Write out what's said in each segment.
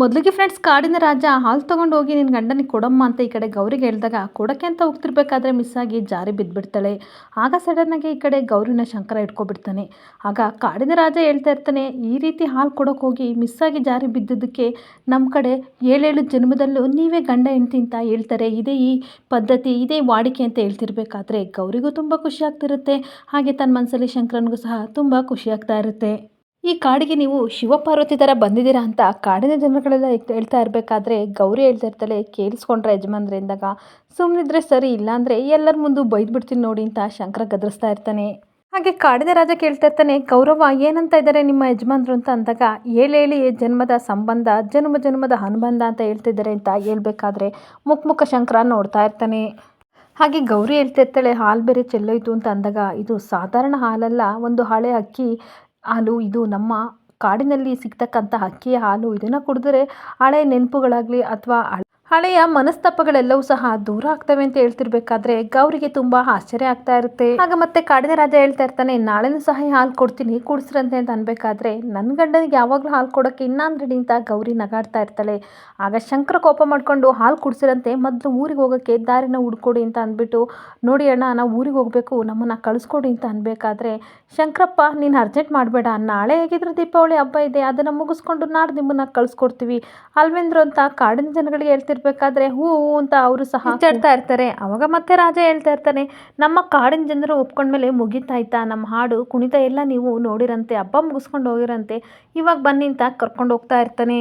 ಮೊದಲಿಗೆ ಫ್ರೆಂಡ್ಸ್ ಕಾಡಿನ ರಾಜ, ಹಾಲು ತೊಗೊಂಡು ಹೋಗಿ ನಿನ್ನ ಗಂಡನಿಗೆ ಕೊಡಮ್ಮ ಅಂತ ಈ ಕಡೆ ಗೌರಿಗೆ ಹೇಳಿದಾಗ, ಕೊಡಕ್ಕೆ ಅಂತ ಹೋಗ್ತಿರ್ಬೇಕಾದ್ರೆ ಮಿಸ್ ಆಗಿ ಜಾರಿ ಬಿದ್ದುಬಿಡ್ತಾಳೆ ಆಗ ಸಡನ್ನಾಗಿ ಈ ಕಡೆ ಗೌರಿನ ಶಂಕರ ಇಟ್ಕೊಬಿಡ್ತಾನೆ ಆಗ ಕಾಡಿನ ರಾಜ ಹೇಳ್ತಾ ಇರ್ತಾನೆ, ಈ ರೀತಿ ಹಾಲು ಕೊಡೋಕೆ ಹೋಗಿ ಮಿಸ್ ಆಗಿ ಜಾರಿ ಬಿದ್ದಿದ್ದಕ್ಕೆ ನಮ್ಮ ಕಡೆ ಏಳೇಳು ಜನ್ಮದಲ್ಲೂ ನೀವೇ ಗಂಡ, ಹೆಂಡ್ತಿ ಅಂತ ಹೇಳ್ತಾರೆ. ಇದೇ ಈ ಪದ್ಧತಿ, ಇದೇ ವಾಡಿಕೆ ಅಂತ ಹೇಳ್ತಿರ್ಬೇಕಾದ್ರೆ ಗೌರಿಗೂ ತುಂಬ ಖುಷಿ ಆಗ್ತಿರುತ್ತೆ. ಹಾಗೆ ತನ್ನ ಮನಸ್ಸಲ್ಲಿ ಶಂಕರನಿಗೂ ಸಹ ತುಂಬ ಖುಷಿ ಆಗ್ತಾ ಇರುತ್ತೆ. ಈ ಕಾಡಿಗೆ ನೀವು ಶಿವಪಾರ್ವತಿ ಥರ ಬಂದಿದ್ದೀರಾ ಅಂತ ಕಾಡಿನ ಜನಗಳೆಲ್ಲ ಹೇಳ್ತಾ- ಇರಬೇಕಾದ್ರೆ ಗೌರಿ ಹೇಳ್ತಾ ಇರ್ತಾಳೆ, ಕೇಳಿಸ್ಕೊಂಡ್ರೆ ಯಜಮಾನ್ರೆ ಎಂದಾಗ ಸುಮ್ಮನಿದ್ರೆ ಸರಿ, ಇಲ್ಲಾಂದರೆ ಎಲ್ಲರ ಮುಂದೆ ಬೈದ್ಬಿಡ್ತೀನಿ ನೋಡಿ ಅಂತ ಶಂಕರ ಗದರಿಸ್ತಾ ಇರ್ತಾನೆ. ಹಾಗೆ ಕಾಡಿನ ರಾಜ ಕೇಳ್ತಾ ಇರ್ತಾನೆ, ಗೌರವ, ಏನಂತ ಇದ್ದಾರೆ ನಿಮ್ಮ ಯಜಮಾನ್ರು ಅಂತ ಅಂದಾಗ, ಹೇಳಿ ಜನ್ಮದ ಸಂಬಂಧ, ಜನ್ಮ, ಜನ್ಮದ ಅನುಬಂಧ ಅಂತ ಹೇಳ್ತಿದ್ದಾರೆ ಅಂತ ಹೇಳ್ಬೇಕಾದ್ರೆ ಮುಖಮುಖ ಮುಖ ಶಂಕರ ನೋಡ್ತಾ ಇರ್ತಾನೆ. ಹಾಗೆ ಗೌರಿ ಹೇಳ್ತಿರ್ತಾಳೆ ಹಾಲು ಬೇರೆ ಚೆಲ್ಲೋಯ್ತು ಅಂತ ಅಂದಾಗ, ಇದು ಸಾಧಾರಣ ಹಾಲಲ್ಲ, ಒಂದು ಹಳೆ ಅಕ್ಕಿ ಹಾಲು ಇದು ನಮ್ಮ ಕಾಡಿನಲ್ಲಿ ಸಿಗ್ತಕ್ಕಂಥ ಅಕ್ಕಿಯ ಹಾಲು ಇದನ್ನು ಕುಡಿದ್ರೆ ಹಳೆ ನೆನಪುಗಳಾಗಲಿ ಅಥವಾ ಹಳೆಯ ಮನಸ್ತಾಪಗಳೆಲ್ಲವೂ ಸಹ ದೂರ ಆಗ್ತವೆ ಅಂತ ಹೇಳ್ತಿರ್ಬೇಕಾದ್ರೆ ಗೌರಿಗೆ ತುಂಬಾ ಆಶ್ಚರ್ಯ ಆಗ್ತಾ ಇರುತ್ತೆ. ಆಗ ಮತ್ತೆ ಕಾಡಿನ ರಾಜ ಹೇಳ್ತಾ ಇರ್ತಾನೆ, ನಾಳೆನೂ ಸಹ ಹಾಲು ಕೊಡ್ತೀನಿ, ಕುಡಿಸ್ರಂತೆ ಅಂತ ಅನ್ಬೇಕಾದ್ರೆ ನನ್ನ ಗಂಡನಿಗೆ ಯಾವಾಗಲೂ ಹಾಲು ಕೊಡಕ್ಕೆ ಇನ್ನೊಂದು ರೆಡಿ ಅಂತ ಗೌರಿ ನಗಾಡ್ತಾ ಇರ್ತಾಳೆ. ಆಗ ಶಂಕರ ಕೋಪ ಮಾಡ್ಕೊಂಡು, ಹಾಲು ಕುಡಿಸಿರಂತೆ, ಮೊದಲು ಊರಿಗೆ ಹೋಗೋಕ್ಕೆ ದಾರಿನ ಹುಡ್ಕೊಡಿ ಅಂತ ಅಂದ್ಬಿಟ್ಟು, ನೋಡಿ ಅಣ್ಣ, ನಾವು ಊರಿಗೆ ಹೋಗಬೇಕು, ನಮ್ಮನ್ನು ಕಳಿಸ್ಕೊಡಿ ಅಂತ ಅನ್ಬೇಕಾದ್ರೆ ಶಂಕರಪ್ಪ, ನೀನು ಅರ್ಜೆಂಟ್ ಮಾಡಬೇಡ, ನಾಳೆ ಹೇಗಿದ್ರೆ ದೀಪಾವಳಿ ಹಬ್ಬ ಇದೆ, ಅದನ್ನು ಮುಗಿಸ್ಕೊಂಡು ನಾಡ್ದು ನಿಮ್ಮನ್ನ ಕಳಿಸ್ಕೊಡ್ತೀವಿ. ಅಲ್ವೇಂದ್ರು ಅಂತ ಕಾಡಿನ ಜನಗಳಿಗೆ ಹೇಳ್ತಿರ್ಬೇಕಾದ್ರೆ ಹೂ ಹೂ ಅಂತ ಅವರು ಸಹ ಮಾತಾಡ್ತಾ ಇರ್ತಾರೆ. ಅವಾಗ ಮತ್ತೆ ರಾಜ ಹೇಳ್ತಾ ಇರ್ತಾನೆ, ನಮ್ಮ ಕಾಡಿನ ಜನರು ಒಪ್ಕೊಂಡ್ಮೇಲೆ ಮುಗಿತಾಯ್ತಾ ನಮ್ಮ ಹಾಡು, ಕುಣಿತ ಎಲ್ಲ ನೀವು ನೋಡಿರಂತೆ, ಹಬ್ಬ ಮುಗಿಸ್ಕೊಂಡು ಹೋಗಿರಂತೆ. ಇವಾಗ ಬನ್ನಿ ಅಂತ ಕರ್ಕೊಂಡು ಹೋಗ್ತಾ ಇರ್ತಾನೆ.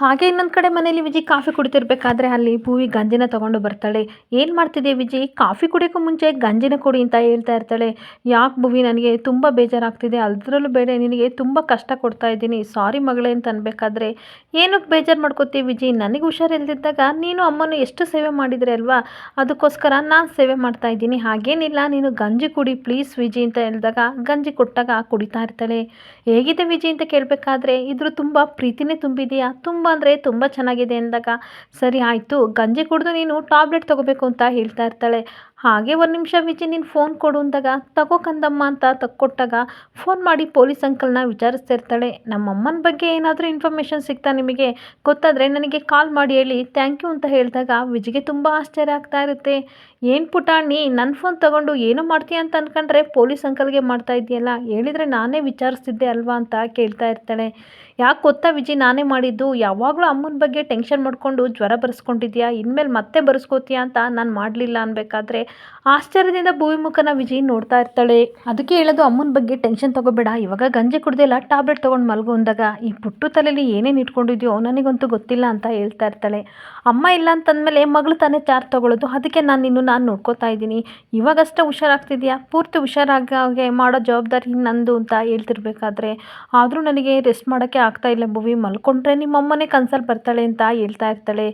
ಹಾಗೆ ಇನ್ನೊಂದು ಕಡೆ ಮನೇಲಿ ವಿಜಿ ಕಾಫಿ ಕುಡಿತಿರ್ಬೇಕಾದ್ರೆ ಅಲ್ಲಿ ಭೂವಿ ಗಂಜಿನ ತಗೊಂಡು ಬರ್ತಾಳೆ. ಏನು ಮಾಡ್ತಿದ್ದೆ ವಿಜಿ? ಕಾಫಿ ಕುಡಿಯೋಕ್ಕೂ ಮುಂಚೆ ಗಂಜಿನ ಕೊಡಿ ಅಂತ ಹೇಳ್ತಾ ಇರ್ತಾಳೆ. ಯಾಕೆ ಭೂವಿ, ನನಗೆ ತುಂಬ ಬೇಜಾರಾಗ್ತಿದೆ. ಅದರಲ್ಲೂ ಬೇಡ, ನಿನಗೆ ತುಂಬ ಕಷ್ಟ ಕೊಡ್ತಾ ಇದ್ದೀನಿ. ಸಾರಿ ಮಗಳೇ ಅಂತ ಅನ್ಬೇಕಾದ್ರೆ. ಏನಕ್ಕೆ ಬೇಜಾರು ಮಾಡ್ಕೋತೀವಿ ವಿಜಿ? ನನಗೆ ಹುಷಾರಿಲ್ದಿದ್ದಾಗ ನೀನು ಅಮ್ಮನ ಎಷ್ಟು ಸೇವೆ ಮಾಡಿದ್ರೆ ಅಲ್ವಾ? ಅದಕ್ಕೋಸ್ಕರ ನಾನು ಸೇವೆ ಮಾಡ್ತಾ ಇದ್ದೀನಿ. ಹಾಗೇನಿಲ್ಲ, ನೀನು ಗಂಜಿ ಕುಡಿ ಪ್ಲೀಸ್ ವಿಜಿ ಅಂತ ಹೇಳಿದಾಗ ಗಂಜಿ ಕೊಟ್ಟಾಗ ಕುಡಿತಾ ಇರ್ತಾಳೆ. ಹೇಗಿದೆ ವಿಜಿ ಅಂತ ಕೇಳಬೇಕಾದ್ರೆ, ಇದ್ರ ತುಂಬ ಪ್ರೀತಿನೇ ತುಂಬಿದೆಯಾ? ತುಂಬ ಅಂದರೆ ತುಂಬ ಚೆನ್ನಾಗಿದೆ ಅಂದಾಗ ಸರಿ ಆಯಿತು ಗಂಜಿ ಕುಡಿದು ನೀನು ಟಾಬ್ಲೆಟ್ ತೊಗೋಬೇಕು ಅಂತ ಹೇಳ್ತಾ ಇರ್ತಾಳೆ. ಹಾಗೆ ಒಂದು ನಿಮಿಷ ವಿಜಿ ನೀನು ಫೋನ್ ಕೊಡು ಅಂದಾಗ, ತಗೋ ಕಂದಮ್ಮ ಅಂತ ತಕ್ಕೊಟ್ಟಾಗ ಫೋನ್ ಮಾಡಿ ಪೊಲೀಸ್ ಅಂಕಲ್ನ ವಿಚಾರಿಸ್ತಾ ಇರ್ತಾಳೆ ನಮ್ಮ ಅಮ್ಮನ ಬಗ್ಗೆ ಏನಾದರೂ ಇನ್ಫಾರ್ಮೇಷನ್ ಸಿಗ್ತಾ ನಿಮಗೆ ಗೊತ್ತಾದರೆ ನನಗೆ ಕಾಲ್ ಮಾಡಿ ಹೇಳಿ ಥ್ಯಾಂಕ್ ಯು ಅಂತ ಹೇಳಿದಾಗ ವಿಜಿಗೆ ತುಂಬ ಆಶ್ಚರ್ಯ ಆಗ್ತಾ ಇರುತ್ತೆ. ಏನು ಪುಟಾಣಿ ನನ್ನ ಫೋನ್ ತಗೊಂಡು ಏನು ಮಾಡ್ತೀಯ ಅಂತ ಅಂದ್ಕೊಂಡ್ರೆ ಪೊಲೀಸ್ ಅಂಕಲ್ಗೆ ಮಾಡ್ತಾ ಇದೆಯಲ್ಲ ಹೇಳಿದರೆ ನಾನೇ ವಿಚಾರಿಸ್ತಿದ್ದೆ ಅಲ್ವಾ ಅಂತ ಕೇಳ್ತಾ ಇರ್ತಾಳೆ. ಯಾಕೆ ಗೊತ್ತಾ ವಿಜಿ, ನಾನೇ ಮಾಡಿದ್ದು, ಯಾವಾಗಲೂ ಅಮ್ಮನ ಬಗ್ಗೆ ಟೆನ್ಷನ್ ಮಾಡಿಕೊಂಡು ಜ್ವರ ಬರೆಸ್ಕೊಂಡಿದ್ಯಾ, ಇನ್ಮೇಲೆ ಮತ್ತೆ ಬರೆಸ್ಕೋತೀಯಾ ಅಂತ ನಾನು ಮಾಡಲಿಲ್ಲ ಅನ್ಬೇಕಾದ್ರೆ ಆಶ್ಚರ್ಯದಿಂದ ಭೂಮಿಮುಖನ ವಿಜಯ್ ನೋಡ್ತಾ ಇರ್ತಾಳೆ. ಅದಕ್ಕೆ ಹೇಳೋದು ಅಮ್ಮನ ಬಗ್ಗೆ ಟೆನ್ಷನ್ ತಗೋಬೇಡ. ಇವಾಗ ಗಂಜಿ ಕುಡ್ದಿಲ್ಲ ಟ್ಯಾಬ್ಲೆಟ್ ತೊಗೊಂಡು ಮಲಗು ಅಂದಾಗ ಈ ಪುಟ್ಟು ತಲೆಯಲ್ಲಿ ಏನೇನು ಇಟ್ಕೊಂಡಿದ್ಯೋ ನನಗಂತೂ ಗೊತ್ತಿಲ್ಲ ಅಂತ ಹೇಳ್ತಾ ಇರ್ತಾಳೆ. ಅಮ್ಮ ಇಲ್ಲ ಅಂತಂದಮೇಲೆ ಮಗಳು ತಾನೇ ಚಾರ್ಜ್ ತಗೊಳ್ಳೋದು. ಅದಕ್ಕೆ ನಾನು ಇನ್ನು ನಾನು ನೋಡ್ಕೋತಾ ಇದ್ದೀನಿ. ಇವಾಗಷ್ಟೇ ಹುಷಾರಾಗ್ತಿದ್ಯಾ? ಪೂರ್ತಿ ಹುಷಾರಾಗೆ ಮಾಡೋ ಜವಾಬ್ದಾರಿ ನಂದು ಅಂತ ಹೇಳ್ತಿರ್ಬೇಕಾದ್ರೆ. ಆದರೂ ನನಗೆ ರೆಸ್ಟ್ ಮಾಡೋಕ್ಕೆ ಆಗ್ತಾ ಇಲ್ಲ. ಭೂವಿ ಮಲ್ಕೊಂಡ್ರೆ ನಿಮ್ಮಮ್ಮನೇ ಕನ್ಸಲ್ಲಿ ಬರ್ತಾಳೆ ಅಂತ ಹೇಳ್ತಾ ಇರ್ತಾಳೆ.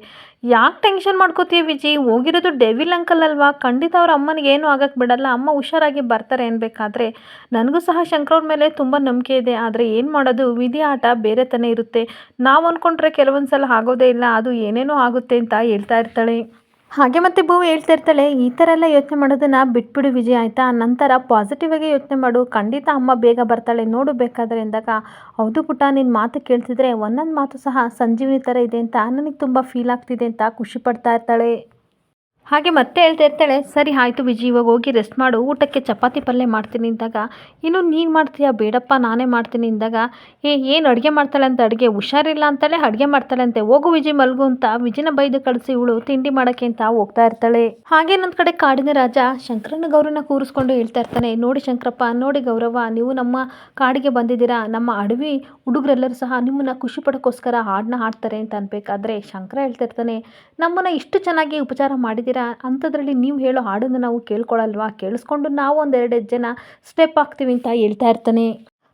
ಯಾಕೆ ಟೆನ್ಷನ್ ಮಾಡ್ಕೋತೀವಿ ವಿಜಿ? ಹೋಗಿರೋದು ಡೆವಿಲ್ ಅಂಕಲ್ ಅಲ್ವಾ? ಖಂಡಿತ ಅವ್ರ ಅಮ್ಮನಿಗೆ ಏನೂ ಆಗಕ್ಕೆ ಬಿಡಲ್ಲ. ಅಮ್ಮ ಹುಷಾರಾಗಿ ಬರ್ತಾರೆ ಅನ್ಬೇಕಾದ್ರೆ ನನಗೂ ಸಹ ಶಂಕರವ್ರ ಮೇಲೆ ತುಂಬ ನಂಬಿಕೆ ಇದೆ. ಆದರೆ ಏನು ಮಾಡೋದು? ವಿಧಿ ಆಟ ಬೇರೆ ತಾನೇ ಇರುತ್ತೆ. ನಾವು ಅಂದ್ಕೊಂಡ್ರೆ ಕೆಲವೊಂದು ಸಲ ಆಗೋದೇ ಇಲ್ಲ. ಅದು ಏನೇನೋ ಆಗುತ್ತೆ ಅಂತ ಹೇಳ್ತಾ ಇರ್ತಾಳೆ. ಹಾಗೆ ಮತ್ತೆ ಭೂವಿ ಹೇಳ್ತಾ ಇರ್ತಾಳೆ, ಈ ಥರ ಎಲ್ಲ ಯೋಚನೆ ಮಾಡೋದನ್ನ ಬಿಟ್ಬಿಡು ವಿಜಯ್ ಆಯಿತಾ? ನಂತರ ಪಾಸಿಟಿವ್ ಆಗಿ ಯೋಚನೆ ಮಾಡು. ಖಂಡಿತ ಅಮ್ಮ ಬೇಗ ಬರ್ತಾಳೆ, ನೋಡು ಬೇಕಾದ್ರೆ ಅಂದಾಗ ಹೌದು ಪುಟ್ಟ ನಿನ್ನ ಮಾತು ಕೇಳ್ತಿದ್ರೆ ಒಂದೊಂದು ಮಾತು ಸಹ ಸಂಜೀವಿನಿ ಥರ ಇದೆ ಅಂತ ನನಗೆ ತುಂಬ ಫೀಲ್ ಆಗ್ತಿದೆ ಅಂತ ಖುಷಿ ಪಡ್ತಾ ಇರ್ತಾಳೆ. ಹಾಗೆ ಮತ್ತೆ ಹೇಳ್ತಾ ಇರ್ತಾಳೆ, ಸರಿ ಆಯಿತು ವಿಜಿ, ಇವಾಗ ಹೋಗಿ ರೆಸ್ಟ್ ಮಾಡು, ಊಟಕ್ಕೆ ಚಪಾತಿ ಪಲ್ಯ ಮಾಡ್ತೀನಿ ಅಂದಾಗ, ಇನ್ನು ನೀನು ಮಾಡ್ತೀಯಾ? ಬೇಡಪ್ಪ, ನಾನೇ ಮಾಡ್ತೀನಿ ಅಂದಾಗ, ಏ, ಏನು ಅಡುಗೆ ಮಾಡ್ತಾಳೆ ಅಂತ? ಅಡುಗೆ ಹುಷಾರಿಲ್ಲ ಅಂತಾಳೆ, ಅಡುಗೆ ಮಾಡ್ತಾಳೆ ಅಂತೆ. ಹೋಗು ವಿಜಿ, ಮಲ್ಗು ಅಂತ ವಿಜಿನ ಬೈದು ಕಳಿಸಿ ಇವಳು ತಿಂಡಿ ಮಾಡೋಕ್ಕೆ ಅಂತ ಹೋಗ್ತಾ ಇರ್ತಾಳೆ. ಹಾಗೆ ನನ್ನ ಕಡೆ ಕಾಡಿನ ರಾಜ ಶಂಕರನ ಗೌರವನ ಕೂರಿಸ್ಕೊಂಡು ಹೇಳ್ತಾ ಇರ್ತಾನೆ, ನೋಡಿ ಶಂಕರಪ್ಪ, ನೋಡಿ ಗೌರವ ನೀವು ನಮ್ಮ ಕಾಡಿಗೆ ಬಂದಿದ್ದೀರಾ? ನಮ್ಮ ಅಡವಿ ಹುಡುಗರೆಲ್ಲರೂ ಸಹ ನಿಮ್ಮನ್ನ ಖುಷಿ ಪಡೋಕ್ಕೋಸ್ಕರ ಹಾಡನ್ನ ಹಾಡ್ತಾರೆ ಅಂತ ಅನ್ಬೇಕಾದ್ರೆ ಶಂಕರ ಹೇಳ್ತಾ ಇರ್ತಾನೆ, ನಮ್ಮನ್ನು ಇಷ್ಟು ಚೆನ್ನಾಗಿ ಉಪಚಾರ ಮಾಡಿದ್ದೀರಾ? ಅಂಥದ್ರಲ್ಲಿ ನೀವು ಹೇಳೋ ಹಾಡನ್ನು ನಾವು ಕೇಳ್ಕೊಳ್ಳಲ್ವಾ ಕೇಳಿಸ್ಕೊಂಡು ನಾವು ಒಂದೆರಡು ಜನ ಸ್ಟೆಪ್ ಹಾಕ್ತೀವಿ ಅಂತ ಹೇಳ್ತಾ ಇರ್ತಾನೆ.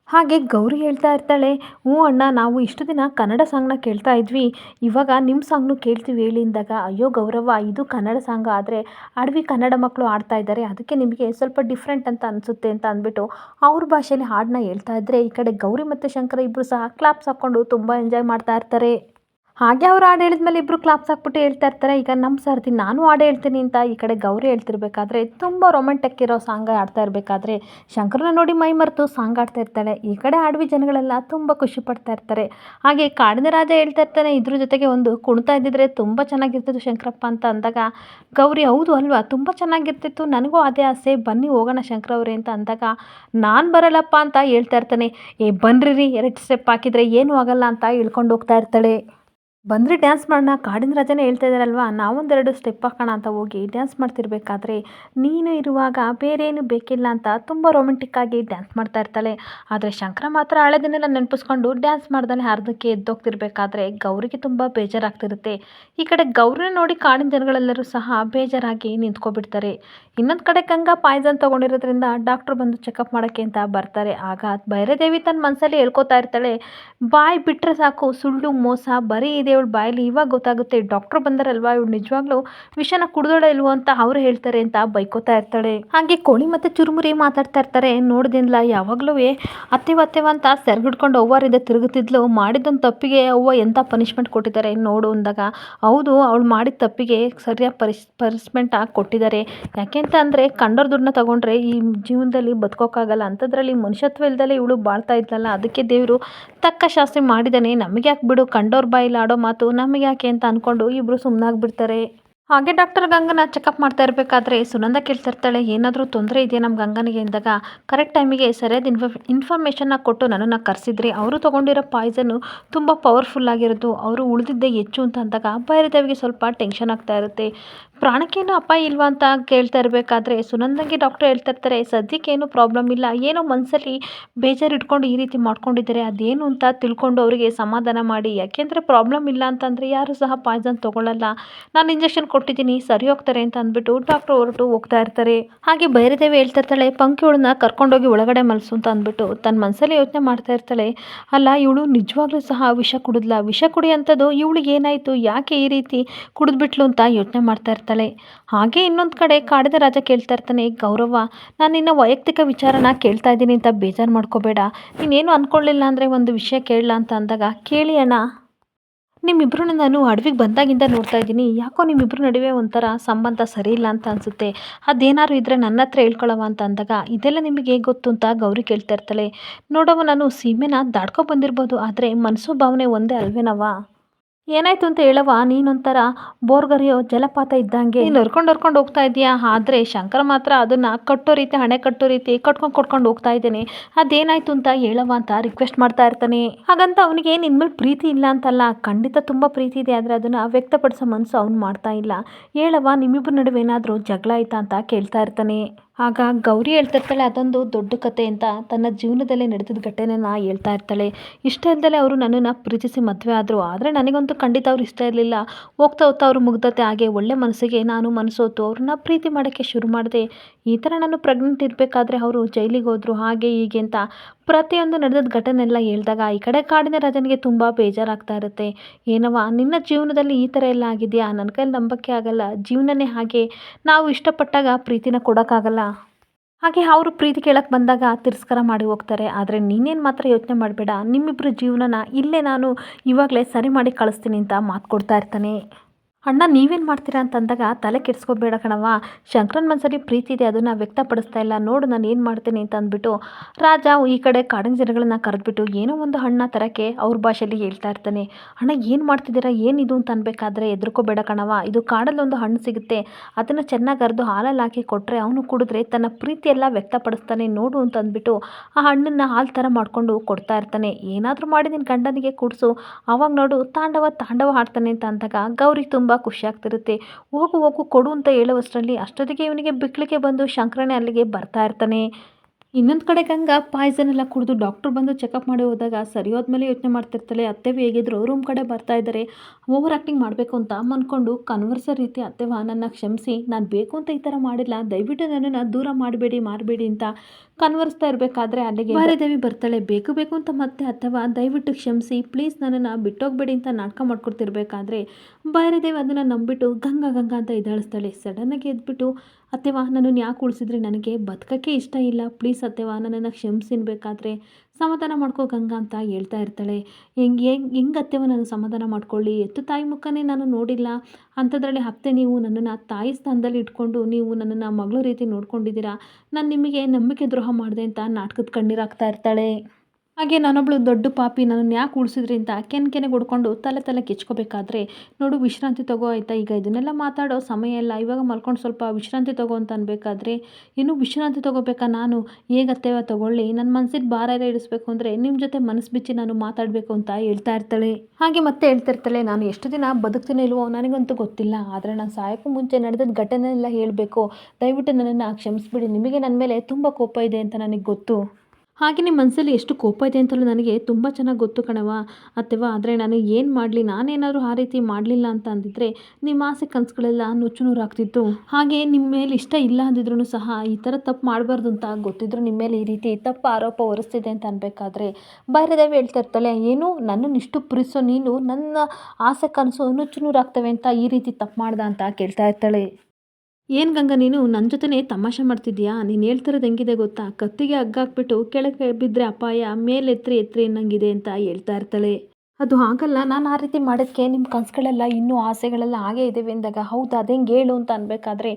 ಹಾಗೆ ಗೌರಿ ಹೇಳ್ತಾ ಇರ್ತಾಳೆ, ಹ್ಞೂ ಅಣ್ಣ, ನಾವು ಇಷ್ಟು ದಿನ ಕನ್ನಡ ಸಾಂಗ್ನ ಕೇಳ್ತಾ ಇದ್ವಿ. ಇವಾಗ ನಿಮ್ಮ ಸಾಂಗ್ನು ಕೇಳ್ತೀವಿ ಹೇಳಿ ಅಂದಾಗ, ಅಯ್ಯೋ ಗೌರವ ಇದು ಕನ್ನಡ ಸಾಂಗ್ ಆದರೆ ಅಡವಿ ಕನ್ನಡ ಮಕ್ಕಳು ಆಡ್ತಾ ಇದ್ದಾರೆ. ಅದಕ್ಕೆ ನಿಮಗೆ ಸ್ವಲ್ಪ ಡಿಫ್ರೆಂಟ್ ಅಂತ ಅನಿಸುತ್ತೆ ಅಂತ ಅಂದ್ಬಿಟ್ಟು ಅವ್ರ ಭಾಷೆಯಲ್ಲಿ ಹಾಡನ್ನ ಹೇಳ್ತಾ ಇದ್ದರೆ ಈ ಕಡೆ ಗೌರಿ ಮತ್ತು ಶಂಕರ ಇಬ್ಬರು ಸಹ ಕ್ಲಾಪ್ಸ್ ಹಾಕ್ಕೊಂಡು ತುಂಬ ಎಂಜಾಯ್ ಮಾಡ್ತಾ ಇರ್ತಾರೆ. ಹಾಗೆ ಅವ್ರು ಹಾಡು ಹೇಳಿದ್ಮೇಲೆ ಇಬ್ಬರು ಕ್ಲಾಪ್ಸ್ ಹಾಕ್ಬಿಟ್ಟು ಹೇಳ್ತಾ ಇರ್ತಾರೆ. ಈಗ ನಮ್ಮ ಸಾರ್ತಿ ನಾನು ಹಾಡು ಹೇಳ್ತೀನಿ ಅಂತ ಈ ಕಡೆ ಗೌರಿ ಹೇಳ್ತಿರ್ಬೇಕಾದ್ರೆ ತುಂಬ ರೊಮ್ಯಾಂಟಿಕ್ ಇರೋ ಸಾಂಗ್ ಆಡ್ತಾ ಇರಬೇಕಾದ್ರೆ ಶಂಕರನ ನೋಡಿ ಮೈ ಮರೆತು ಸಾಂಗ್ ಹಾಡ್ತಾ ಇರ್ತಾಳೆ. ಈ ಕಡೆ ಆಡ್ವಿ ಜನಗಳೆಲ್ಲ ತುಂಬ ಖುಷಿ ಪಡ್ತಾ ಇರ್ತಾರೆ. ಹಾಗೆ ಕಾಡಿನ ರಾಜ ಹೇಳ್ತಾ ಇರ್ತಾನೆ, ಇದ್ರ ಜೊತೆಗೆ ಒಂದು ಕುಣಿತಾ ಇದ್ದಿದ್ರೆ ತುಂಬ ಚೆನ್ನಾಗಿರ್ತಿತ್ತು ಶಂಕರಪ್ಪ ಅಂತ ಅಂದಾಗ, ಗೌರಿ ಹೌದು ಅಲ್ವಾ, ತುಂಬ ಚೆನ್ನಾಗಿರ್ತಿತ್ತು, ನನಗೂ ಅದೇ ಆಸೆ, ಬನ್ನಿ ಹೋಗೋಣ ಶಂಕರ ಅವರೇ ಅಂತ ಅಂದಾಗ, ನಾನು ಬರಲ್ಲಪ್ಪ ಅಂತ ಹೇಳ್ತಾ ಇರ್ತಾನೆ. ಏ ಬನ್ರಿ ರೀ ಎರಡು ಸ್ಟೆಪ್ ಹಾಕಿದರೆ ಏನೂ ಆಗಲ್ಲ ಅಂತ ಇಳ್ಕೊಂಡು ಹೋಗ್ತಾ ಇರ್ತಾಳೆ. ಬಂದರೆ ಡ್ಯಾನ್ಸ್ ಮಾಡೋಣ, ಕಾಡಿನ ರಾಜನೇ ಹೇಳ್ತಾ ಇದ್ದಾರಲ್ವ? ನಾವೊಂದೆರಡು ಸ್ಟೆಪ್ ಹಾಕೋಣ ಅಂತ ಹೋಗಿ ಡ್ಯಾನ್ಸ್ ಮಾಡ್ತಿರ್ಬೇಕಾದ್ರೆ ನೀನು ಇರುವಾಗ ಬೇರೆ ಬೇಕಿಲ್ಲ ಅಂತ ತುಂಬ ರೊಮ್ಯಾಂಟಿಕ್ಕಾಗಿ ಡ್ಯಾನ್ಸ್ ಮಾಡ್ತಾ ಇರ್ತಾಳೆ. ಆದರೆ ಶಂಕರ ಮಾತ್ರ ಹಳೆದನ್ನೆಲ್ಲ ನೆನಪಿಸ್ಕೊಂಡು ಡ್ಯಾನ್ಸ್ ಮಾಡ್ದಾನೆ ಅರ್ಧಕ್ಕೆ ಎದ್ದೋಗ್ತಿರ್ಬೇಕಾದ್ರೆ ಗೌರಿಗೆ ತುಂಬ ಬೇಜಾರಾಗ್ತಿರುತ್ತೆ. ಈ ಕಡೆ ಗೌರಿನ ನೋಡಿ ಕಾಡಿನ ಜನಗಳೆಲ್ಲರೂ ಸಹ ಬೇಜಾರಾಗಿ ನಿಂತ್ಕೊಬಿಡ್ತಾರೆ. ಇನ್ನೊಂದು ಕಡೆ ಗಂಗಾ ಪಾಯ್ಸನ್ ತೊಗೊಂಡಿರೋದ್ರಿಂದ ಡಾಕ್ಟ್ರು ಬಂದು ಚೆಕಪ್ ಮಾಡೋಕ್ಕೆ ಅಂತ ಬರ್ತಾರೆ. ಆಗ ಭೈರದೇವಿ ತನ್ನ ಮನಸ್ಸಲ್ಲಿ ಹೇಳ್ಕೊತಾ ಇರ್ತಾಳೆ, ಬಾಯಿ ಬಿಟ್ಟರೆ ಸಾಕು, ಸುಳ್ಳು, ಮೋಸ, ಬರೀ ಇದೆ ಇವಳು ಬಾಯಲ್ಲಿ ಇವಾಗ ಗೊತ್ತಾಗುತ್ತೆ ಡಾಕ್ಟ್ರು ಬಂದರಲ್ವಾ? ಇವಳು ನಿಜವಾಗ್ಲೂ ವಿಷನ ಕುಡ್ದೋಳ ಇಲ್ವೋ ಅಂತ ಅವ್ರು ಹೇಳ್ತಾರೆ ಅಂತ ಬೈಕೋತಾ ಇರ್ತಾಳೆ. ಹಾಗೆ ಕೋಳಿ ಮತ್ತೆ ಚುರುಮುರಿ ಮಾತಾಡ್ತಾ ಇರ್ತಾರೆ. ನೋಡ್ದಿಲ್ಲ ಯಾವಾಗ್ಲೂ ಅತ್ತೆವ ಅತ್ತೆವ ಅಂತ ಸೆರ್ಗಿಡ್ಕೊಂಡು ಅವ್ವರಿಂದ ತಿರುಗುತ್ತಿದ್ಲು, ಮಾಡಿದ್ದೊಂದು ತಪ್ಪಿಗೆ ಅವ್ವ ಎಂತ ಪನಿಷ್ಮೆಂಟ್ ಕೊಟ್ಟಿದ್ದಾರೆ ನೋಡು ಅಂದಾಗ. ಹೌದು, ಅವಳು ಮಾಡಿದ ತಪ್ಪಿಗೆ ಸರಿಯಾಗಿ ಪರಿಸ್ ಪನಿಷ್ಮೆಂಟ್ ಆಗಿ ಕೊಟ್ಟಿದ್ದಾರೆ. ಯಾಕೆ ಅಂತ ಅಂದರೆ ಕಂಡೋರ್ ದುಡ್ಡನ್ನ ತಗೊಂಡ್ರೆ ಈ ಜೀವನದಲ್ಲಿ ಬದುಕೋಕ್ಕಾಗಲ್ಲ ಅಂಥದ್ರಲ್ಲಿ ಮನುಷ್ಯತ್ವ ಇಲ್ದಲೆ ಇವಳು ಬಾಳ್ತಾ ಇದ್ಲಲ್ಲ. ಅದಕ್ಕೆ ದೇವರು ತಕ್ಕ ಶಾಸ್ತಿ ಮಾಡಿದಾನೆ ನಮಗೆ ಯಾಕೆ ಬಿಡು, ಕಂಡೋರ್ ಬಾಯಿಲ್ಲಿ ಆಡೋ ಮಾತು ನಮಗೆ ಯಾಕೆ ಅಂತ ಅಂದ್ಕೊಂಡು ಇಬ್ಬರು ಸುಮ್ಮನಾಗ್ಬಿಡ್ತಾರೆ ಹಾಗೆ ಡಾಕ್ಟರ್ ಗಂಗನ ಚೆಕಪ್ ಮಾಡ್ತಾ ಇರಬೇಕಾದ್ರೆ ಸುನಂದ ಕೇಳ್ತಾ ಇರ್ತಾಳೆ ಏನಾದರೂ ತೊಂದರೆ ಇದೆಯಾ ನಮ್ಮ ಗಂಗನಿಗೆ ಅಂದಾಗ ಕರೆಕ್ಟ್ ಟೈಮಿಗೆ ಸರಿಯಾದ ಇನ್ಫ ಇನ್ಫಾರ್ಮೇಷನ್ನ ಕೊಟ್ಟು ನನ್ನನ್ನು ಕರೆಸಿದ್ರಿ ಅವರು ತೊಗೊಂಡಿರೋ ಪಾಯ್ಸನ್ನು ತುಂಬ ಪವರ್ಫುಲ್ ಆಗಿರೋದು, ಅವರು ಉಳಿದಿದ್ದೇ ಹೆಚ್ಚು ಅಂತ ಅಂದಾಗ ಭೈರದೇವಿಗೆ ಸ್ವಲ್ಪ ಟೆನ್ಷನ್ ಆಗ್ತಾ ಇರುತ್ತೆ. ಪ್ರಾಣಕ್ಕೇನು ಅಪಾಯ ಇಲ್ವಾ ಅಂತ ಕೇಳ್ತಾ ಇರಬೇಕಾದ್ರೆ ಸುನಂದಂಗೆ ಡಾಕ್ಟರ್ ಹೇಳ್ತಾ ಇರ್ತಾರೆ ಸದ್ಯಕ್ಕೇನು ಪ್ರಾಬ್ಲಮ್ ಇಲ್ಲ, ಏನೋ ಮನಸ್ಸಲ್ಲಿ ಬೇಜಾರು ಇಟ್ಕೊಂಡು ಈ ರೀತಿ ಮಾಡ್ಕೊಂಡಿದ್ದಾರೆ, ಅದೇನು ಅಂತ ತಿಳ್ಕೊಂಡು ಅವರಿಗೆ ಸಮಾಧಾನ ಮಾಡಿ, ಯಾಕೆಂದರೆ ಪ್ರಾಬ್ಲಮ್ ಇಲ್ಲ ಅಂತಂದರೆ ಯಾರು ಸಹ ಪಾಯ್ಸನ್ ತೊಗೊಳ್ಳಲ್ಲ ನಾನು ಇಂಜೆಕ್ಷನ್ ಕೊಟ್ಟಿದ್ದೀನಿ, ಸರಿ ಹೋಗ್ತಾರೆ ಅಂತ ಅಂದ್ಬಿಟ್ಟು ಡಾಕ್ಟ್ರು ಹೊರಟು ಹೋಗ್ತಾ ಇರ್ತಾರೆ. ಹಾಗೆ ಭೈರದೇವಿ ಹೇಳ್ತಾ ಇರ್ತಾಳೆ ಪಂಕಿಯವಳನ್ನ ಕರ್ಕೊಂಡೋಗಿ ಒಳಗಡೆ ಮಲಸು ಅಂತ ಅಂದ್ಬಿಟ್ಟು ತನ್ನ ಮನಸ್ಸಲ್ಲಿ ಯೋಚನೆ ಮಾಡ್ತಾ ಇರ್ತಾಳೆ. ಅಲ್ಲ, ಇವಳು ನಿಜವಾಗ್ಲೂ ಸಹ ವಿಷ ಕುಡಿದ್ಲ? ವಿಷ ಕುಡಿಯಂಥದ್ದು ಇವಳಿಗೆ ಏನಾಯಿತು? ಯಾಕೆ ಈ ರೀತಿ ಕುಡಿದ್ಬಿಟ್ಲು ಅಂತ ಯೋಚನೆ ಮಾಡ್ತಾ ಇರ್ತಾಳೆ. ಹಾಗೆ ಇನ್ನೊಂದು ಕಡೆ ಕಾಡಿದ ರಾಜ ಕೇಳ್ತಾ ಇರ್ತಾನೆ ಗೌರವ ನಾನು ನಿನ್ನ ವೈಯಕ್ತಿಕ ವಿಚಾರನ ಕೇಳ್ತಾ ಇದ್ದೀನಿ ಅಂತ ಬೇಜಾರು ಮಾಡ್ಕೋಬೇಡ. ನೀನೇನು ಅಂದ್ಕೊಳ್ಳಿಲ್ಲ ಅಂದರೆ ಒಂದು ವಿಷಯ ಕೇಳಲ್ಲ ಅಂತ ಅಂದಾಗ, ಕೇಳಿ ಅಣ್ಣ. ನಿಮ್ಮಿಬ್ರು ನಾನು ಅಡವಿಗೆ ಬಂದಾಗಿಂದ ನೋಡ್ತಾ ಇದ್ದೀನಿ. ಯಾಕೋ ನಿಮ್ಮಿಬ್ರ ನಡುವೆ ಒಂಥರ ಸಂಬಂಧ ಸರಿ ಇಲ್ಲ ಅಂತ ಅನಿಸುತ್ತೆ. ಅದೇನಾದ್ರು ಇದ್ದರೆ ನನ್ನ ಹತ್ರ ಹೇಳ್ಕೊಳವ ಅಂತ ಅಂದಾಗ, ಇದೆಲ್ಲ ನಿಮಗೆ ಗೊತ್ತು ಅಂತ ಗೌರಿ ಕೇಳ್ತಾ ಇರ್ತಾಳೆ. ನೋಡವ ನಾನು ಸೀಮೆನ ದಾಟ್ಕೊ ಬಂದಿರ್ಬೋದು, ಆದರೆ ಮನಸ್ಸು ಭಾವನೆ ಒಂದೇ ಅಲ್ವೇನವ ಏನಾಯ್ತು ಅಂತ ಹೇಳವ ನೀನೊಂಥರ ಬೋರ್ಗರಿಯೋ ಜಲಪಾತ ಇದ್ದಂಗೆ. ನೀನು ಹರ್ಕೊಂಡು ಹರ್ಕೊಂಡು ಹೋಗ್ತಾ ಇದೀಯಾ ಆದರೆ ಶಂಕರ ಮಾತ್ರ ಅದನ್ನು ಕಟ್ಟೋ ರೀತಿ, ಹಣೆ ಕಟ್ಟೋ ರೀತಿ ಕಟ್ಕೊಂಡು ಕೊಟ್ಕೊಂಡು ಹೋಗ್ತಾ ಇದ್ದೇನೆ. ಅದೇನಾಯ್ತು ಅಂತ ಹೇಳವ ಅಂತ ರಿಕ್ವೆಸ್ಟ್ ಮಾಡ್ತಾ ಇರ್ತಾನೆ. ಹಾಗಂತ ಅವನಿಗೆ ನಿನ್ನ ಪ್ರೀತಿ ಇಲ್ಲ ಅಂತಲ್ಲ? ಖಂಡಿತ ತುಂಬ ಪ್ರೀತಿ ಇದೆ, ಆದರೆ ಅದನ್ನು ವ್ಯಕ್ತಪಡಿಸೋ ಮನಸ್ಸು ಅವ್ನು ಮಾಡ್ತಾ ಇಲ್ಲ. ಹೇಳವ ನಿಮ್ಮಿಬ್ಬರ ನಡುವೆ ಏನಾದರೂ ಜಗಳ ಆಯ್ತಾ ಅಂತ ಕೇಳ್ತಾ ಇರ್ತಾನೆ. ಆಗ ಗೌರಿ ಹೇಳ್ತಿರ್ತಾಳೆ, ಅದೊಂದು ದೊಡ್ಡ ಕತೆ ಅಂತ ತನ್ನ ಜೀವನದಲ್ಲೇ ನಡೆದಿದ್ದ ಘಟನೆನ ಹೇಳ್ತಾ ಇರ್ತಾಳೆ. ಇಷ್ಟ ಇಲ್ದಲೆ ಅವರು ನನ್ನನ್ನು ಪ್ರೀತಿಸಿ ಮದುವೆ ಆದರು. ಆದರೆ ನನಗಂತೂ ಖಂಡಿತ ಅವ್ರು ಇಷ್ಟ ಇರಲಿಲ್ಲ. ಹೋಗ್ತಾ ಹೋಗ್ತಾ ಅವರು ಮುಗ್ದತೆ ಹಾಗೆ ಒಳ್ಳೆ ಮನಸ್ಸಿಗೆ ನಾನು ಮನಸ್ಸೋತು ಅವ್ರನ್ನ ಪ್ರೀತಿ ಮಾಡೋಕ್ಕೆ ಶುರು ಮಾಡಿದೆ. ಈ ಥರ ನಾನು ಪ್ರೆಗ್ನೆಂಟ್ ಇರಬೇಕಾದ್ರೆ ಅವರು ಜೈಲಿಗೆ ಹೋದರು, ಹಾಗೆ ಹೀಗೆ ಅಂತ. ಪ್ರತಿಯೊಂದು ನಡೆದ ಘಟನೆ ಎಲ್ಲ ಹೇಳ್ದಾಗ ಈ ಕಡೆ ಕಾಡಿನ ರಾಜನಿಗೆ ತುಂಬ ಬೇಜಾರಾಗ್ತಾ ಇರುತ್ತೆ. ಏನವ ನಿನ್ನ ಜೀವನದಲ್ಲಿ ಈ ಥರ ಎಲ್ಲ ಆಗಿದೆಯಾ? ನನ್ನ ಕೈಲಿ ನಂಬಕ್ಕೆ ಆಗಲ್ಲ. ಜೀವನನೇ ಹಾಗೆ. ನಾವು ಇಷ್ಟಪಟ್ಟಾಗ ಪ್ರೀತಿನ ಕೊಡೋಕ್ಕಾಗಲ್ಲ. ಹಾಗೆ ಅವರು ಪ್ರೀತಿ ಕೇಳಕ್ಕೆ ಬಂದಾಗ ತಿರಸ್ಕಾರ ಮಾಡಿ ಹೋಗ್ತಾರೆ. ಆದರೆ ನೀನೇನು ಮಾತ್ರ ಯೋಚನೆ ಮಾಡಬೇಡ. ನಿಮ್ಮಿಬ್ಬರ ಜೀವನನ ಇಲ್ಲೇ ನಾನು ಇವಾಗಲೇ ಸರಿ ಮಾಡಿ ಕಳಿಸ್ತೀನಿ ಅಂತ ಮಾತು ಕೊಡ್ತಾ ಇರ್ತಾನೆ. ಅಣ್ಣ, ನೀವೇನು ಮಾಡ್ತೀರಾ ಅಂತಂದಾಗ ತಲೆ ಕೆಡಿಸ್ಕೋಬೇಡ ಕಣವ್ವ. ಶಂಕರನ ಮನಸ್ಸಲ್ಲಿ ಪ್ರೀತಿ ಇದೆ, ಅದನ್ನು ವ್ಯಕ್ತಪಡಿಸ್ತಾ ಇಲ್ಲ. ನೋಡು, ನಾನು ಏನು ಮಾಡ್ತೀನಿ ಅಂತ ಅಂದ್ಬಿಟ್ಟು ರಾಜ ಈ ಕಡೆ ಕಾಡಿನ ಜನಗಳನ್ನ ಕರೆದ್ಬಿಟ್ಟು ಏನೋ ಒಂದು ಹಣ್ಣ ತರಕ್ಕೆ ಅವ್ರ ಭಾಷೆಯಲ್ಲಿ ಹೇಳ್ತಾ ಇರ್ತಾನೆ. ಅಣ್ಣ, ಏನು ಮಾಡ್ತಿದ್ದೀರಾ? ಏನಿದು ಅಂತ ಅನ್ಬೇಕಾದ್ರೆ ಎದ್ರಕೋಬೇಡ ಕಣವ ಇದು ಕಾಡಲ್ಲಿ ಒಂದು ಹಣ್ಣು ಸಿಗುತ್ತೆ. ಅದನ್ನು ಚೆನ್ನಾಗಿ ಅರೆದು ಹಾಲಲ್ಲಿ ಹಾಕಿ ಕೊಟ್ಟರೆ ಅವನು ಕುಡಿದ್ರೆ ತನ್ನ ಪ್ರೀತಿಯೆಲ್ಲ ವ್ಯಕ್ತಪಡಿಸ್ತಾನೆ. ನೋಡು ಅಂತ ಅಂದ್ಬಿಟ್ಟು ಆ ಹಣ್ಣನ್ನು ಹಾಲು ಥರ ಮಾಡಿಕೊಂಡು ಕೊಡ್ತಾ ಇರ್ತಾನೆ. ಏನಾದರೂ ಮಾಡಿ ನಿನ್ನ ಗಂಡನಿಗೆ ಕುಡಿಸು. ಅವಾಗ ನೋಡು ತಾಂಡವ ತಾಂಡವ ಆಡ್ತಾನೆ ಅಂತ ಅಂದಾಗ ಗೌರಿ ತುಂಬ ಖುಷಿ ಆಗ್ತಿರುತ್ತೆ. ಹೋಗು ಹೋಗು ಕೊಡು ಅಂತ ಹೇಳುವಷ್ಟರಲ್ಲಿ ಅಷ್ಟೊತ್ತಿಗೆ ಇವನಿಗೆ ಬಿಕ್ಕಳಿಕೆ ಬಂದು ಶಂಕರನೇ ಅಲ್ಲಿಗೆ ಬರ್ತಾ ಇರ್ತಾನೆ. ಇನ್ನೊಂದು ಕಡೆ ಗಂಗಾ ಪಾಯ್ಸನ್ ಎಲ್ಲ ಕುಡಿದು ಡಾಕ್ಟ್ರ್ ಬಂದು ಚೆಕಪ್ ಮಾಡಿ ಹೋದಾಗ ಸರಿ ಹೋದ್ಮೇಲೆ ಯೋಚನೆ ಮಾಡ್ತಿರ್ತಾಳೆ. ಅತ್ತೆ ಹೇಗಿದ್ರು ರೂಮ್ ಕಡೆ ಬರ್ತಾ ಇದ್ದಾರೆ. ಓವರ್ ಆ್ಯಕ್ಟಿಂಗ್ ಮಾಡಬೇಕು ಅಂತ ಅಂದ್ಕೊಂಡು ಕನ್ವರ್ಸರ್ ರೀತಿ ಅತ್ತೆವ ನನ್ನ ಕ್ಷಮಿಸಿ, ನಾನು ಬೇಕು ಅಂತ ಈ ಥರ ಮಾಡಿಲ್ಲ. ದಯವಿಟ್ಟು ನನ್ನನ್ನು ದೂರ ಮಾಡಬೇಡಿ ಮಾಡಬೇಡಿ ಅಂತ ಕನ್ವರ್ಸ್ತಾ ಇರಬೇಕಾದ್ರೆ ಅಲ್ಲಿಗೆ ಭಾರದೇವಿ ಬರ್ತಾಳೆ. ಬೇಕು ಬೇಕು ಅಂತ ಮತ್ತೆ ಅಥವಾ ದಯವಿಟ್ಟು ಕ್ಷಮಿಸಿ ಪ್ಲೀಸ್ ನನ್ನನ್ನು ಬಿಟ್ಟೋಗ್ಬೇಡಿ ಅಂತ ನಾಟಕ ಮಾಡ್ಕೊಡ್ತಿರ್ಬೇಕಾದ್ರೆ ಭಾರದೇವಿ ಅದನ್ನು ನಂಬಿಟ್ಟು ಗಂಗಾ ಗಂಗಾ ಅಂತ ಇದಾಳಿಸ್ತಾಳೆ ಸಡನ್ನಾಗಿ ಎದ್ಬಿಟ್ಟು ಅತ್ತೆವಾ ನನ್ನನ್ನು ಯಾಕೆ ಉಳಿಸಿದ್ರೆ ನನಗೆ ಬದುಕೋಕ್ಕೆ ಇಷ್ಟ ಇಲ್ಲ. ಪ್ಲೀಸ್ ಅತ್ತೆವಾ ನನ್ನನ್ನು ಕ್ಷಮಿಸಿನ್ಬೇಕಾದ್ರೆ ಸಮಾಧಾನ ಮಾಡ್ಕೋ ಗಂಗಾ ಅಂತ ಹೇಳ್ತಾ ಇರ್ತಾಳೆ. ಹೆಂಗೆ ಹೆಂಗೆ ಹೆಂಗೆ ಅತ್ತೆವ ನಾನು ಸಮಾಧಾನ ಮಾಡ್ಕೊಳ್ಳಿ? ಎತ್ತು ತಾಯಿ ಮುಖನೇ ನಾನು ನೋಡಿಲ್ಲ. ಅಂಥದ್ರಲ್ಲಿ ಅತ್ತೆ ನೀವು ನನ್ನನ್ನು ತಾಯಿ ಸ್ಥಾನದಲ್ಲಿ ಇಟ್ಕೊಂಡು ನೀವು ನನ್ನನ್ನು ಮಗಳು ರೀತಿ ನೋಡ್ಕೊಂಡಿದ್ದೀರಾ? ನಾನು ನಿಮಗೆ ನಂಬಿಕೆ ದ್ರೋಹ ಮಾಡಿದೆ ಅಂತ ನಾಟಕದ ಕಣ್ಣೀರಾಗ್ತಾ ಇರ್ತಾಳೆ. ಹಾಗೆ ನಾನೊಬ್ಳು ದೊಡ್ಡ ಪಾಪಿ, ನನ್ನನ್ನು ಯಾಕೆ ಉಳಿಸಿದ್ರಿ ಅಂತ ಕೆನ್ ಕೆನೆ ಹೊಡ್ಕೊಂಡು ತಲೆ ತಲೆ ಕೆಚ್ಕೋಬೇಕಾದ್ರೆ, ನೋಡು ವಿಶ್ರಾಂತಿ ತಗೋ ಆಯಿತಾ, ಈಗ ಇದನ್ನೆಲ್ಲ ಮಾತಾಡೋ ಸಮಯ ಇಲ್ಲ, ಇವಾಗ ಮಲ್ಕೊಂಡು ಸ್ವಲ್ಪ ವಿಶ್ರಾಂತಿ ತಗೋ ಅಂತ ಅನ್ಬೇಕಾದ್ರೆ, ಇನ್ನೂ ವಿಶ್ರಾಂತಿ ತಗೋಬೇಕಾ ನಾನು? ಹೇಗತ್ತೇವ ತಗೊಳ್ಳಿ ನನ್ನ ಮನಸ್ಸಿಗೆ ಭಾರ ಎಲ್ಲ ಇಡಿಸ್ಬೇಕು ಅಂದರೆ ನಿಮ್ಮ ಜೊತೆ ಮನಸ್ಸು ಬಿಚ್ಚಿ ನಾನು ಮಾತಾಡಬೇಕು ಅಂತ ಹೇಳ್ತಾ ಇರ್ತಾಳೆ. ಹಾಗೆ ಮತ್ತೆ ಹೇಳ್ತಾ ಇರ್ತಾಳೆ, ನಾನು ಎಷ್ಟು ದಿನ ಬದುಕ್ತೀನಿ ಇಲ್ವೋ ನನಗಂತೂ ಗೊತ್ತಿಲ್ಲ, ಆದರೆ ನಾನು ಸಾಯಕ್ಕೂ ಮುಂಚೆ ನಡೆದ ಘಟನೆ ಎಲ್ಲ ಹೇಳಬೇಕು. ದಯವಿಟ್ಟು ನನ್ನನ್ನು ಕ್ಷಮಿಸ್ಬಿಡಿ, ನಿಮಗೆ ನನ್ನ ಮೇಲೆ ತುಂಬ ಕೋಪ ಇದೆ ಅಂತ ನನಗೆ ಗೊತ್ತು. ಹಾಗೆ ನಿಮ್ಮ ಮನಸ್ಸಲ್ಲಿ ಎಷ್ಟು ಕೋಪ ಇದೆ ಅಂತಲೂ ನನಗೆ ತುಂಬ ಚೆನ್ನಾಗಿ ಗೊತ್ತು ಕಣವ ಅಥವಾ ಆದರೆ ನಾನು ಏನು ಮಾಡಲಿ? ನಾನೇನಾದರೂ ಆ ರೀತಿ ಮಾಡಲಿಲ್ಲ ಅಂತ ಅಂದಿದ್ರೆ ನಿಮ್ಮ ಆಸೆ ಕನಸುಗಳೆಲ್ಲ ನುಚ್ಚು ನೂರಾಗ್ತಿತ್ತು. ಹಾಗೆ ನಿಮ್ಮ ಮೇಲೆ ಇಷ್ಟ ಇಲ್ಲ ಅಂದಿದ್ರು ಸಹ ಈ ಥರ ತಪ್ಪು ಮಾಡಬಾರ್ದು ಅಂತ ಗೊತ್ತಿದ್ರು ನಿಮ್ಮ ಮೇಲೆ ಈ ರೀತಿ ತಪ್ಪು ಆರೋಪ ಹೊರಿಸ್ತಿದೆ ಅಂತ ಅನ್ಬೇಕಾದ್ರೆ ಬೈರದೇವಿ ಹೇಳ್ತಾ ಇರ್ತಾಳೆ, ಏನು? ನನ್ನನ್ನು ಇಷ್ಟು ಪುರಿಸೋ ನೀನು? ನನ್ನ ಆಸೆ ಕನಸು ನುಚ್ಚು ನೂರಾಗ್ತವೆ ಅಂತ ಈ ರೀತಿ ತಪ್ಪು ಮಾಡ್ದ ಅಂತ ಕೇಳ್ತಾ ಇರ್ತಾಳೆ. ಏನು ಗಂಗಾ, ನೀನು ನನ್ನ ಜೊತೆನೇ ತಮಾಷೆ ಮಾಡ್ತಿದ್ಯಾ? ನೀನು ಹೇಳ್ತಿರೋದು ಹೆಂಗಿದೆ ಗೊತ್ತಾ? ಕತ್ತಿಗೆ ಹಗ್ಗ ಹಾಕ್ಬಿಟ್ಟು ಕೆಳಗೆ ಬಿದ್ದರೆ ಅಪಾಯ ಮೇಲೆ ಎತ್ತರಿ ಎತ್ತರಿ ಅನ್ನಂಗಿದೆ ಅಂತ ಹೇಳ್ತಾ ಇರ್ತಾಳೆ. ಅದು ಹಾಗಲ್ಲ, ನಾನು ಆ ರೀತಿ ಮಾಡೋದಕ್ಕೆ ನಿಮ್ಮ ಕನಸುಗಳೆಲ್ಲ ಇನ್ನೂ ಆಸೆಗಳೆಲ್ಲ ಹಾಗೆ ಇದ್ದಾವೆ ಅಂದಾಗ, ಹೌದು ಅದೆಂಗೆ ಹೇಳು ಅಂತ ಅನ್ಬೇಕಾದ್ರೆ,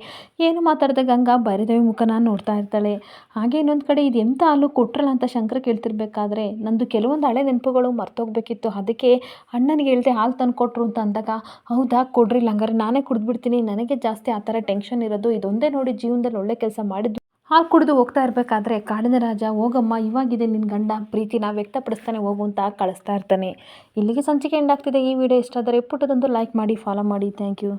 ಏನು ಮಾತಾಡಿದಾಗ ಗಂಗಾ ಬೈರದೇವಿ ಮುಖನ ನೋಡ್ತಾ ಇರ್ತಾಳೆ. ಹಾಗೆ ಇನ್ನೊಂದು ಕಡೆ ಇದು ಎಂಥ ಹಾಲು ಕೊಟ್ರಲ್ಲ ಅಂತ ಶಂಕರ ಕೇಳ್ತಿರ್ಬೇಕಾದ್ರೆ, ನಂದು ಕೆಲವೊಂದು ಹಳೆ ನೆನಪುಗಳು ಮರ್ತೋಗ್ಬೇಕಿತ್ತು, ಅದಕ್ಕೆ ಅಣ್ಣನಿಗೆ ಹೇಳ್ದೆ ಹಾಲು ತಂದು ಕೊಟ್ಟರು ಅಂತ ಅಂದಾಗ, ಹೌದಾ, ಕೊಡ್ರಿ ಹಂಗಾರೆ ನಾನೇ ಕುಡಿದ್ಬಿಡ್ತೀನಿ, ನನಗೆ ಜಾಸ್ತಿ ಆ ಥರ ಟೆನ್ಷನ್ ಇರೋದು, ಇದೊಂದೇ ನೋಡಿ ಜೀವನದಲ್ಲಿ ಒಳ್ಳೆ ಕೆಲಸ ಮಾಡಿದ್ದು. ಹಾಲು ಕುಡಿದು ಹೋಗ್ತಾ ಇರಬೇಕಾದ್ರೆ ಕಾಡಿನ ರಾಜ, ಹೋಗಮ್ಮ, ಇವಾಗಿದೆ ನಿನ್ನ ಗಂಡ. ಪ್ರೀತಿನ ವ್ಯಕ್ತಪಡಿಸ್ತಾನೆ, ಹೋಗು ಅಂತ ಕಳಿಸ್ತಾ ಇರ್ತಾನೆ. ಇಲ್ಲಿಗೆ ಸಂಚಿಕೆ ಎಂಡ್ ಆಗ್ತಿದೆ. ಈ ವಿಡಿಯೋ ಇಷ್ಟ ಆದರೆ ಪುಟ್ಟದೊಂದು ಲೈಕ್ ಮಾಡಿ ಫಾಲೋ ಮಾಡಿ. Thank you